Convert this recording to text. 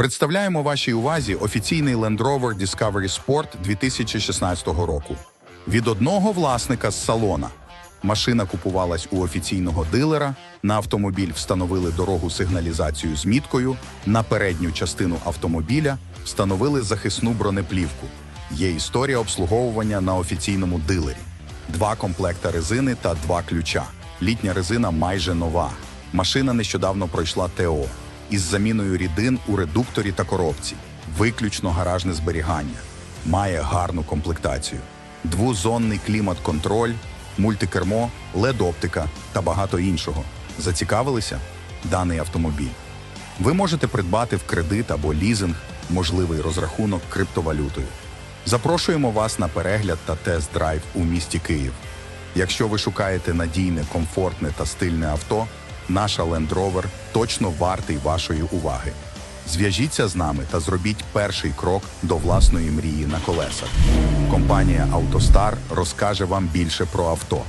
Представляємо вашій увазі офіційний Land Rover Discovery Sport 2016 року. Від одного власника з салона. Машина купувалась у офіційного дилера. На автомобіль встановили дорогу сигналізацію з міткою. На передню частину автомобіля встановили захисну бронеплівку. Є історія обслуговування на офіційному дилері. Два комплекта резини та два ключа. Літня резина майже нова. Машина нещодавно пройшла ТО із заміною рідин у редукторі та коробці. Виключно гаражне зберігання. Має гарну комплектацію. Двозонний клімат-контроль, мультикермо, LED-оптика та багато іншого. Зацікавилися? Даний автомобіль. Ви можете придбати в кредит або лізинг можливий розрахунок криптовалютою. Запрошуємо вас на перегляд та тест-драйв у місті Київ. Якщо ви шукаєте надійне, комфортне та стильне авто, наша Land Rover точно вартий вашої уваги. Зв'яжіться з нами та зробіть перший крок до власної мрії на колесах. Компанія «АвтоСтар» розкаже вам більше про авто.